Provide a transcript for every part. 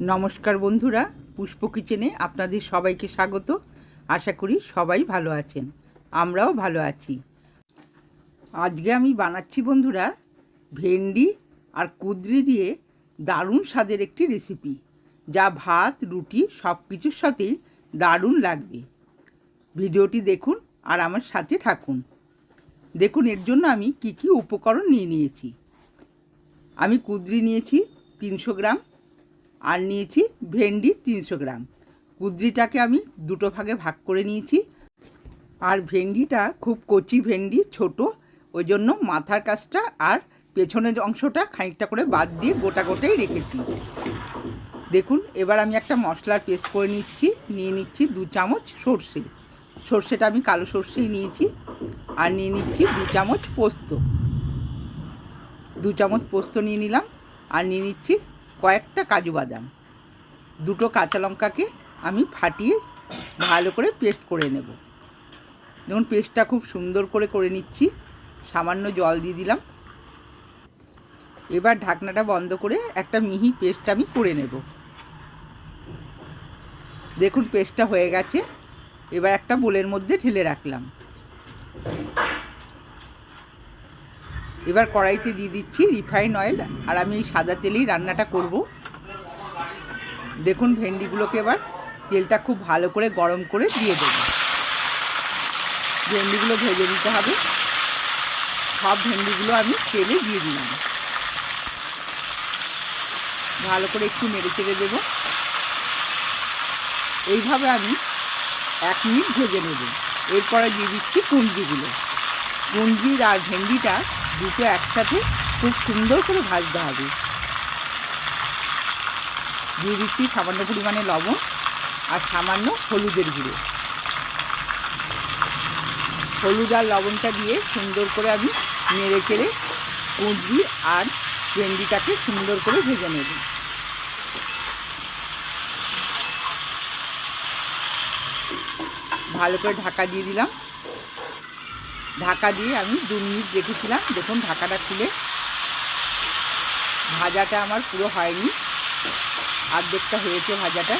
নমস্কার বন্ধুরা, পুষ্প কিচেনে আপনাদের সবাইকে স্বাগত। আশা করি সবাই ভালো আছেন, আমরাও ভালো আছি। আজকে আমি বানাচ্ছি বন্ধুরা, ভেন্ডি আর কুদরি দিয়ে দারুণ স্বাদের একটি রেসিপি যা ভাত, রুটি সব কিছুর সাথেই দারুণ লাগবে। ভিডিওটি দেখুন আর আমার সাথে থাকুন। দেখুন, এর জন্য আমি কি কি উপকরণ নিয়ে নিয়েছি। আমি কুদরি নিয়েছি তিনশো গ্রাম আর নিয়েছি ভেন্ডি তিনশো গ্রাম। কুদরিটাকে আমি দুটো ভাগে ভাগ করে নিয়েছি। আর ভেন্ডিটা খুব কচি ভেন্ডি, ছোট, ওই জন্য মাথার কাছটা আর পেছনের অংশটা খানিকটা করে বাদ দিয়ে গোটা গোটাই রেখেছি। দেখুন, এবার আমি একটা মশলার পেস্ট করে নিচ্ছি, নিয়ে নিচ্ছি দু চামচ সর্ষে। সর্ষেটা আমি কালো সর্ষেই নিয়েছি, আর নিয়ে নিচ্ছি দু চামচ পোস্ত। দু চামচ পোস্ত নিয়ে নিলাম, আর নিয়ে নিচ্ছি কয়েকটা কাজু বাদাম। দুটো কাঁচা লঙ্কাকে আমি ফাটিয়ে ভালো করে পেস্ট করে নেব। দেখুন, পেস্টটা খুব সুন্দর করে করে নিচ্ছি। সামান্য জল দিয়ে দিলাম। এবার ঢাকনাটা বন্ধ করে একটা মিহি পেস্ট আমি করে নেব। দেখুন, পেস্টটা হয়ে গেছে। এবার একটা বোলের মধ্যে ঢেলে রাখলাম। এবার কড়াইতে দিয়ে দিচ্ছি রিফাইন অয়েল আর আমি সাদা তেলেই রান্নাটা করব। দেখুন ভেন্ডিগুলোকে এবার তেলটা খুব ভালো করে গরম করে দিয়ে দেবো। ভেন্ডিগুলো ভেজে দিতে হবে। সব ভেন্ডিগুলো আমি তেলে দিয়ে দিলাম। ভালো করে একটু নেড়ে চেড়ে দেবো। এইভাবে আমি এক মিনিট ভেজে নেব। এরপরে দিয়ে দিচ্ছি কুঞ্জিগুলো কুঞ্জির আর ভেন্ডিটা দুটো একসাথে খুব সুন্দর করে ভাজতে হবে। দিয়ে দিচ্ছি সামান্য পরিমাণে লবণ আর সামান্য হলুদের গুঁড়ো। হলুদ আর লবণটা দিয়ে সুন্দর করে আমি নেড়ে চেড়ে কুঁজি আর ভেন্ডিটাকে সুন্দর করে ভেজে নেব। ভালো করে ঢাকা দিয়ে দিলাম। ঢাকা দিয়ে আমি দু মিনিট রেখেছিলাম। দেখুন ঢাকাটা খুলে। ভাজাটা আমার পুরো হয়নি। আর্ধেকটা হয়েছে ভাজাটা।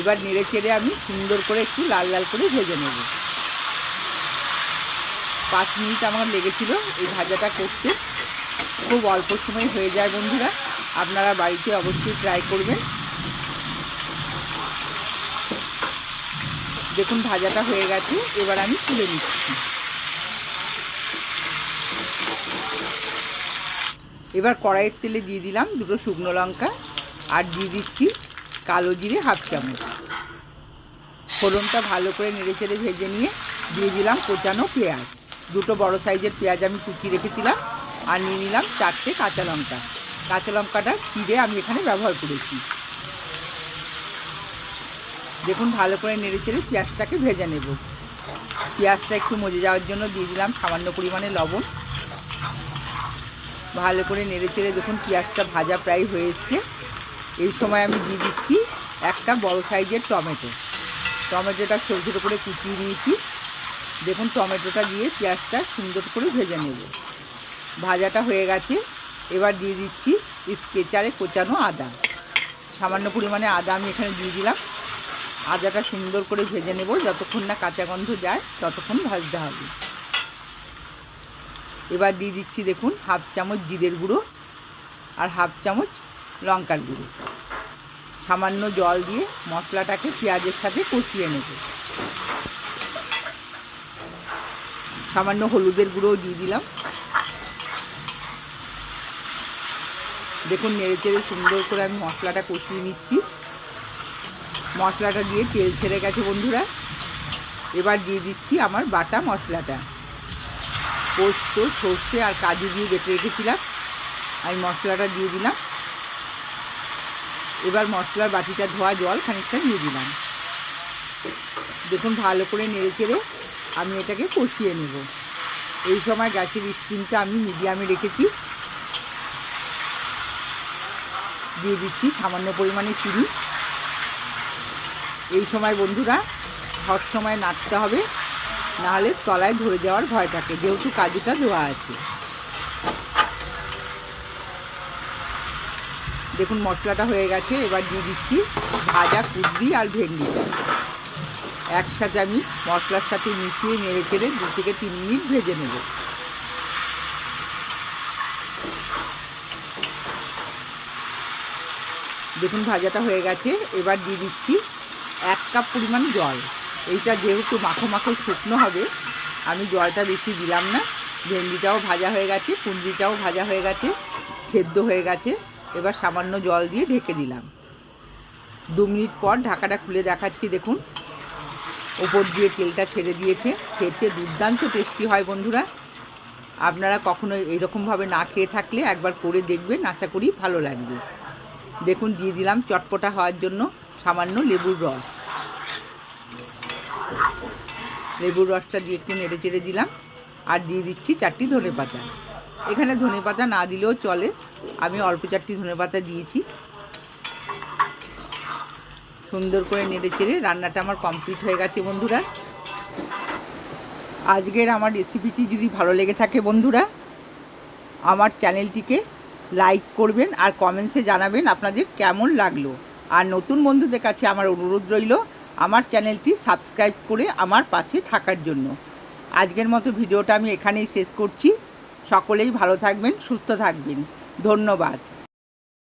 এবার নেড়ে চেড়ে আমি সুন্দর করে একটু লাল লাল করে ভেজে নেব। পাঁচ মিনিট আমার লেগেছিল এই ভাজাটা করতে। খুব অল্প সময় হয়ে যায় বন্ধুরা। আপনারা বাড়িতে অবশ্যই ট্রাই করবেন। দেখুন ভাজাটা হয়ে গেছে, এবার আমি তুলে নিচ্ছি। এবার কড়াইয়ের তেলে দিয়ে দিলাম দুটো শুকনো লঙ্কা আর দিয়ে দিচ্ছি কালো জিরে হাফ চামচ। ফোড়নটা ভালো করে নেড়ে চেড়ে ভেজে নিয়ে দিয়ে দিলাম কোচানো পেঁয়াজ। দুটো বড় সাইজের পেঁয়াজ আমি কুচি রেখেছিলাম আর নিয়ে নিলাম চারটে কাঁচা লঙ্কা। কাঁচা লঙ্কাটা চিড়ে আমি এখানে ব্যবহার করেছি। দেখুন, ভালো করে নেড়ে চেড়ে পেঁয়াজটাকে ভেজে নেব। পেঁয়াজটা একটু মজে যাওয়ার জন্য দিয়ে দিলাম সামান্য পরিমাণে লবণ। ভালো করে নেড়ে চেড়ে দেখুন, পেঁয়াজটা ভাজা প্রায় হয়ে এসছে। এই সময় আমি দিয়ে দিচ্ছি একটা বড় সাইজের টমেটো। টমেটোটা ছোটো ছোটো করে কুচিয়ে নিয়েছি দেখুন, টমেটোটা দিয়ে পেঁয়াজটা সুন্দর করে ভেজে নেব। ভাজাটা হয়ে গেছে। এবার দিয়ে দিচ্ছি স্কেচারে কোচানো আদা। সামান্য পরিমাণে আদা আমি এখানে দিয়ে দিলাম। আদাটা সুন্দর করে ভেজে নেব, যতক্ষণ না কাঁচা গন্ধ যায়, ততক্ষণ ভাজতে হবে। এবার দিয়ে দিচ্ছি দেখুন, হাফ চামচ জিরের গুঁড়ো আর হাফ চামচ লঙ্কার গুঁড়ো। সামান্য জল দিয়ে মশলাটাকে পেঁয়াজের সাথে কষিয়ে নেব। সামান্য হলুদের গুঁড়োও দিয়ে দিলাম। দেখুন নেড়ে চেড়ে সুন্দর করে আমি মশলাটা কষিয়ে নিচ্ছি। মশলাটা দিয়ে তেল ছেড়ে গেছে বন্ধুরা। এবার দিয়ে দিচ্ছি আমার বাটা মশলাটা। পোস্ত, সর্ষে আর কাজু দিয়ে বেটে রেখেছিলাম। আমি মশলাটা দিয়ে দিলাম। এবার মশলার বাটিটা ধোয়া জল খানিকটা দিয়ে দিলাম। দেখুন ভালো করে নেড়ে চেড়ে আমি এটাকে কষিয়ে নেব। এই সময় গ্যাসের স্টিমটা আমি মিডিয়ামে রেখেছি। দিয়ে দিচ্ছি সামান্য পরিমাণে চিনি। এই সময় বন্ধুরা সব সময় নাড়তে হবে, নাহলে তলায় ধরে যাওয়ার ভয় থাকে যেহেতু কাজুটা দেওয়া আছে। দেখুন, মশলাটা হয়ে গেছে, এবার দিয়ে দিচ্ছি ভাজা কুদরি আর ভেন্ডিটা একসাথে আমি মশলার সাথে মিশিয়ে নেড়ে চেড়ে দু থেকে তিন মিনিট ভেজে নেব। দেখুন, ভাজাটা হয়ে গেছে। এবার দিয়ে দিচ্ছি এক কাপ পরিমাণ জল। এইটা যেহেতু মাখো মাখো শুকনো হবে, আমি জলটা বেশি দিলাম না। ভেন্ডিটাও ভাজা হয়ে গেছে কুন্দিটাও ভাজা হয়ে গেছে, সেদ্ধ হয়ে গেছে। এবার সামান্য জল দিয়ে ঢেকে দিলাম। দু মিনিট পর ঢাকাটা খুলে দেখাচ্ছি, দেখুন। ওপর দিয়ে তেলটা ছেড়ে দিয়েছে। খেতে দুর্দান্ত টেস্টি হয় বন্ধুরা। আপনারা কখনো এইরকমভাবে না খেয়ে থাকলে একবার করে দেখবেন, আশা করি ভালো লাগবে। দেখুন, দিয়ে দিলাম চটপটা হওয়ার জন্য। সামান্য লেবুর রস। লেবুর রসটা দিয়ে একটু নেড়ে চেড়ে দিলাম আর দিয়ে দিচ্ছি চারটি ধনে পাতা। এখানে ধনে পাতা না দিলেও চলে। আমি অল্প চারটি ধনে পাতা দিয়েছি। সুন্দর করে নেড়ে চেড়ে রান্নাটা আমার কমপ্লিট হয়ে গেছে বন্ধুরা। আজকের আমার রেসিপিটি যদি ভালো লেগে থাকে বন্ধুরা, আমার চ্যানেলটিকে লাইক করবেন আর কমেন্টসে জানাবেন আপনাদের কেমন লাগল। আর নতুন বন্ধুদের কাছে আমার অনুরোধ রইল, আমার চ্যানেলটি সাবস্ক্রাইব করে আমার পাশে থাকার জন্য। আজকের মতো ভিডিওটা আমি এখানেই শেষ করছি। সকলেই ভালো থাকবেন, সুস্থ থাকবেন। ধন্যবাদ।